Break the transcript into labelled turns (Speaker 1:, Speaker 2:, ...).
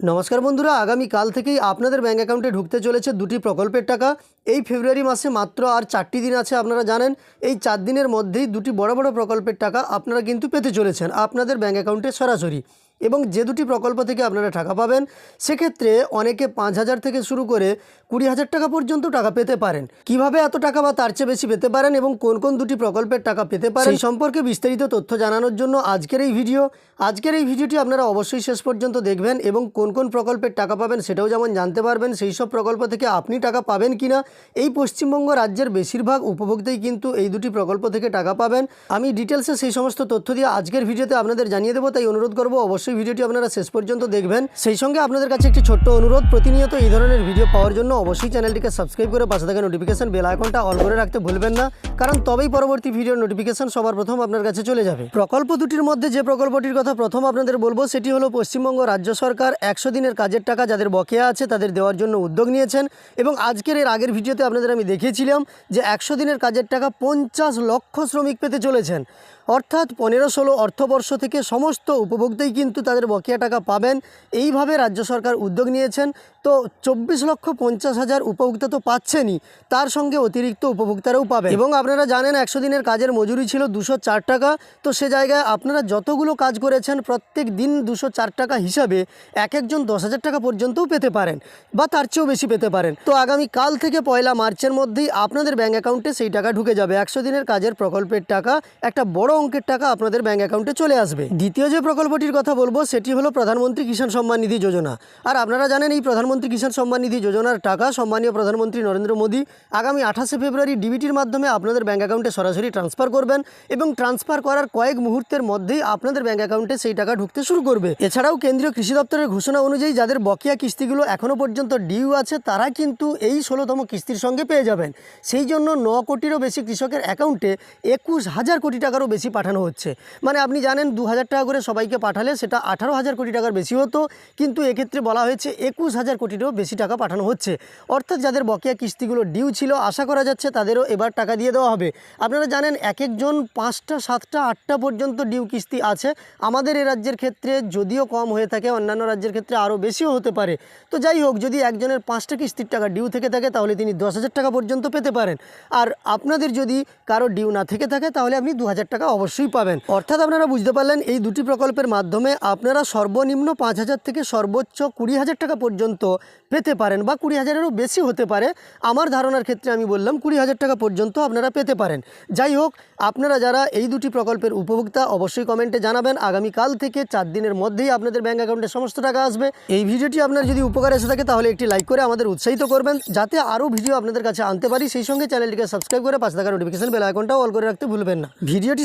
Speaker 1: নমস্কার বন্ধুরা, আগামী কাল থেকেই আপনাদের ব্যাঙ্ক অ্যাকাউন্টে ঢুকতে চলেছে দুটি প্রকল্পের টাকা। এই ফেব্রুয়ারি মাসে মাত্র আর চারটি দিন আছে আপনারা জানেন। এই চার দিনের মধ্যেই দুটি বড় বড় প্রকল্পের টাকা আপনারা কিন্তু পেতে চলেছেন আপনাদের ব্যাঙ্ক অ্যাকাউন্টে সরাসরি। এবং যে দুটি প্রকল্প থেকে আপনারা টাকা পাবেন সেক্ষেত্রে অনেকে পাঁচ হাজার থেকে শুরু করে কুড়ি হাজার টাকা পর্যন্ত টাকা পেতে পারেন। কীভাবে এত টাকা বা তার চেয়ে বেশি পেতে পারেন এবং কোন কোন দুটি প্রকল্পের টাকা পেতে পারেন সেই সম্পর্কে বিস্তারিত তথ্য জানানোর জন্য আজকের এই ভিডিও। আজকের এই ভিডিওটি আপনারা অবশ্যই শেষ পর্যন্ত দেখবেন এবং কোন কোন প্রকল্পের টাকা পাবেন সেটাও যেমন জানতে পারবেন সেই সব প্রকল্প থেকে আপনি টাকা পাবেন কিনা। এই পশ্চিমবঙ্গ রাজ্যের বেশিরভাগ উপভোক্তাই কিন্তু এই দুটি প্রকল্প থেকে টাকা পাবেন। আমি ডিটেলসে সেই সমস্ত তথ্য দিয়ে আজকের ভিডিওতে আপনাদের জানিয়ে দেবো তাই অনুরোধ করব অবশ্যই ভিডিওটি আপনারা শেষ পর্যন্ত দেখবেন। সেই সঙ্গে আপনাদের কাছে একটি ছোট্ট অনুরোধ, প্রতিনিয়ত এই ধরনের ভিডিও পাওয়ার জন্য অবশ্যই চ্যানেলটিকে সাবস্ক্রাইব করে পাশে থাকা নোটিফিকেশন বেল আইকনটা অল করে রাখতে ভুলবেন না, কারণ তবেই পরবর্তী ভিডিওর নোটিফিকেশন সবার প্রথম আপনার কাছে চলে যাবে। প্রকল্প দুটির মধ্যে যে প্রকল্পটির কথা প্রথম আপনাদের বলব, সেটি হলো পশ্চিমবঙ্গ রাজ্য সরকার একশো দিনের কাজের টাকা যাদের বকেয়া আছে তাদের দেওয়ার জন্য উদ্যোগ নিয়েছেন এবং আজকের এর আগের ভিডিওতে আপনাদের আমি দেখিয়েছিলাম যে একশো দিনের কাজের টাকা পঞ্চাশ লক্ষ শ্রমিক পেতে চলেছেন। অর্থাৎ পনেরো ষোলো অর্থবর্ষ থেকে সমস্ত উপভোক্তাই কিন্তু তাদের বকেয়া টাকা পাবেন। এইভাবে রাজ্য সরকার উদ্যোগ নিয়েছেন। তো চব্বিশ লক্ষ পঞ্চাশ হাজার উপভোক্তা তো পাচ্ছেনই। তার সঙ্গে অতিরিক্ত উপভোক্তারাও পাবেন। এবং আপনারা জানেন একশো দিনের কাজের মজুরি ছিল দুশো চার টাকা। তো সে জায়গায় আপনারা যতগুলো কাজ করেছেন, প্রত্যেক দিন দুশো চার টাকা হিসাবে এক একজন দশ হাজার টাকা পর্যন্তও পেতে পারেন বা তার চেয়েও বেশি পেতে পারেন। তো আগামী কাল থেকে পয়লা মার্চের মধ্যেই আপনাদের ব্যাঙ্ক অ্যাকাউন্টে সেই টাকা ঢুকে যাবে। একশো দিনের কাজের প্রকল্পের টাকা, একটা বড় অঙ্কের টাকা আপনাদের ব্যাঙ্ক অ্যাকাউন্টে চলে আসবে। দ্বিতীয় যে প্রকল্পটির কথা বলব, সেটি হলো প্রধানমন্ত্রী কিষাণ সম্মান নিধি যোজনা। আর আপনারা জানেন, এই প্রধানমন্ত্রী কিষাণ সম্মান নিধি যোজনার টাকা সম্মানীয় প্রধানমন্ত্রী নরেন্দ্র মোদী আগামী আঠাশে ফেব্রুয়ারি ডিবিটির মাধ্যমে আপনাদের ব্যাঙ্ক অ্যাকাউন্টে সরাসরি ট্রান্সফার করবেন এবং ট্রান্সফার করার কয়েক মুহূর্তের মধ্যেই আপনাদের ব্যাঙ্ক অ্যাকাউন্টে সেই টাকা ঢুকতে শুরু করবে। এছাড়াও কেন্দ্রীয় কৃষি দপ্তরের ঘোষণা অনুযায়ী যাদের বকেয়া কিস্তিগুলো এখনও পর্যন্ত ডিউ আছে, তারা কিন্তু এই ষোলোতম কিস্তির সঙ্গে পেয়ে যাবেন। সেই জন্য ন কোটিরও বেশি কৃষকের অ্যাকাউন্টে একুশ হাজার কোটি টাকারও বেশি পাঠানো হচ্ছে। মানে আপনি জানেন দু হাজার টাকা করে সবাইকে পাঠালে সেটা আঠারো হাজার কোটি টাকার বেশি হতো, কিন্তু এক্ষেত্রে বলা হয়েছে একুশ হাজার কোটিরও বেশি টাকা পাঠানো হচ্ছে। অর্থাৎ যাদের বকেয়া কিস্তিগুলো ডিউ ছিল, আশা করা যাচ্ছে তাদেরও এবার টাকা দিয়ে দেওয়া হবে। আপনারা জানেন এক একজন পাঁচটা, সাতটা, আটটা পর্যন্ত ডিউ কিস্তি আছে। আমাদের এ রাজ্যের ক্ষেত্রে যদিও কম হয়ে থাকে, অন্যান্য রাজ্যের ক্ষেত্রে আরও বেশিও হতে পারে। তো যাই হোক, যদি একজনের পাঁচটা কিস্তির টাকা ডিউ থেকে থাকে, তাহলে তিনি দশ হাজার টাকা পর্যন্ত পেতে পারেন। আর আপনাদের যদি কারও ডিউ না থেকে থাকে, তাহলে আপনি দু হাজার টাকা অবশ্যই পাবেন। অর্থাৎ আপনারা বুঝতে পারলেন, এই দুটি প্রকল্পের মাধ্যমে আপনারা সর্বনিম্ন পাঁচ হাজার থেকে সর্বোচ্চ কুড়ি হাজার টাকা পর্যন্ত পেতে পারেন বা কুড়ি হাজারেরও বেশি হতে পারে। আমার ধারণার ক্ষেত্রে আমি বললাম, কুড়ি হাজার টাকা পর্যন্ত আপনারা পেতে পারেন। যাই হোক, আপনারা যারা এই দুটি প্রকল্পের উপভোক্তা, অবশ্যই কমেন্টে জানাবেন। আগামীকাল থেকে চার দিনের মধ্যেই আপনাদের ব্যাঙ্ক অ্যাকাউন্টে সমস্ত টাকা আসবে। এই ভিডিওটি আপনার যদি উপকার এসে থাকে, তাহলে একটি লাইক করে আমাদের উৎসাহিত করবেন, যাতে আরও ভিডিও আপনাদের কাছে আনতে পারি। সেই সঙ্গে চ্যানেলটিকে সাবস্ক্রাইব করে পাশে থাকা নোটিফিকেশন বেল আইকনটাও অল করে রাখতে ভুলবেন না। ভিডিওটি